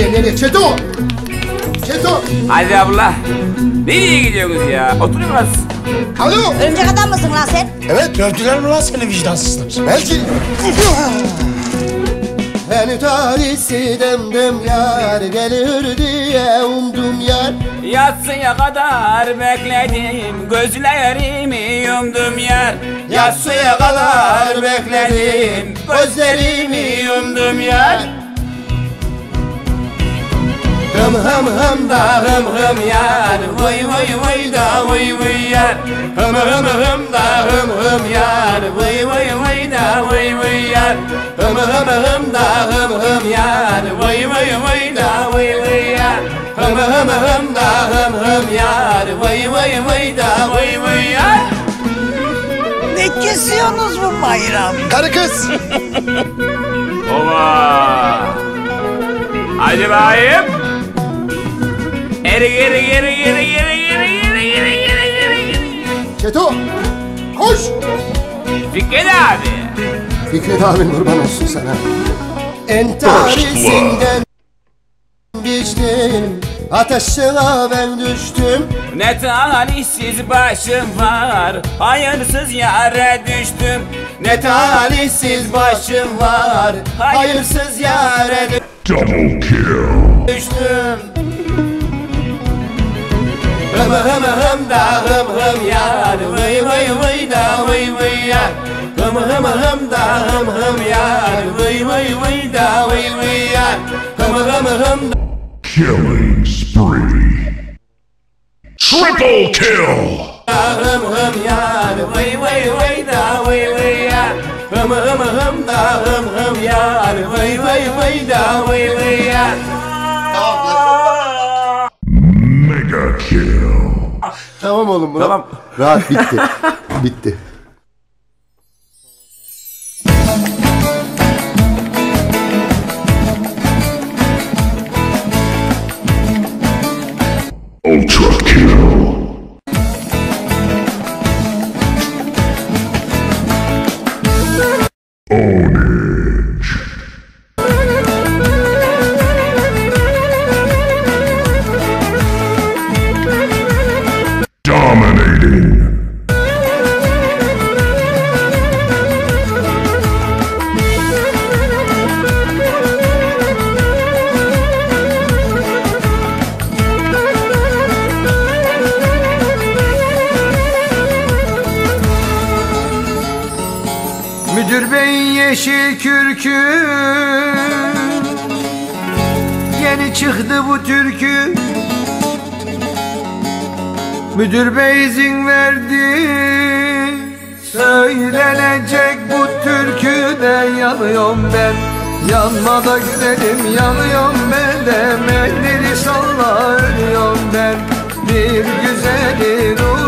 Nereye nereye? Çeto! Çeto! Hadi abla. Nereye gidiyorsunuz ya? Oturun biraz. Alo! Örümcek adam mısın lan sen? Evet gördüler mi lan seni vicdansızlar? Belki. Beni talihsi demdim yar gelir diye umdum yar. Yatsıya kadar bekledim. Gözlerimi yumdum yer. Yatsıya kadar bekledim. Gözlerimi yumdum yer. Hım hım hım da hım hım yar. Vay vay vay da vay vay yar. Hım hım hım da hım hım yar. Vay vay vay da vay vay yar. Hım hım hım da hım hım yar. Vay vay vay da vay vay yar. Hım hım hım da hım hım yar. Vay vay vay da vay vay yar. Ne kesiyorsunuz bu bayram? Karı kız. Ova Hadi bakayım Geri geri geri geri geri geri geri geri geri geri geri Çeto! Koş! Fikret abi Fikret abin kurban olsun sana. Entarisinden biçtim. Ateşine ben düştüm. Ne talihsiz başım var Hayırsız yere düştüm Ne talihsiz başım var Hayırsız yere Double kill. düştüm hum hum da hum hum ya. Vay vay vay da vay vay ya. Hum hum hum da hum hum ya. Vay vay vay da vay vay ya. Hum hum hum killing spree. Triple kill. Hum hum ya. Vay vay vay da vay vay ya. Hum hum hum da hum hum ya. Vay vay vay da vay vay ya. Tamam oğlum Murat. Tamam. Rahat bitti. bitti. Müdür bey yeşil kürkü. Yeni çıktı bu türkü. Müdür bey izin verdi. Söylenecek bu türküde yanıyorum ben. Yanma da yanıyorum ben de. Elleri salla ölüyorum ben. Bir güzelin uğruna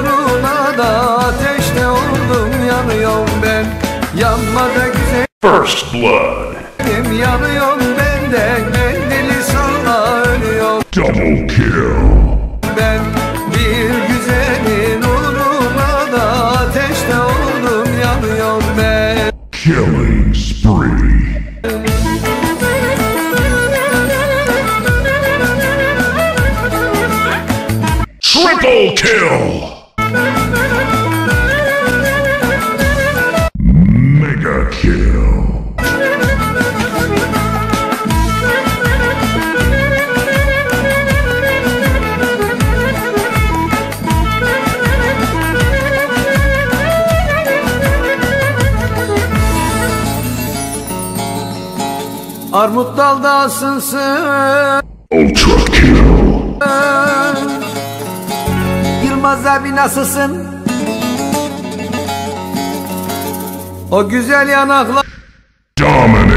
Yanma da güzelim First blood. yanıyorum ben de Elleri salla ölüyorum Double kill. ben Bir güzelin uğruna da ateşte oldum yanıyorum ben Killing spree. Triple kill. Armut dalda asılsın Ultra kill. Yılmaz abi nasılsın? O güzel yanaklar Dominating.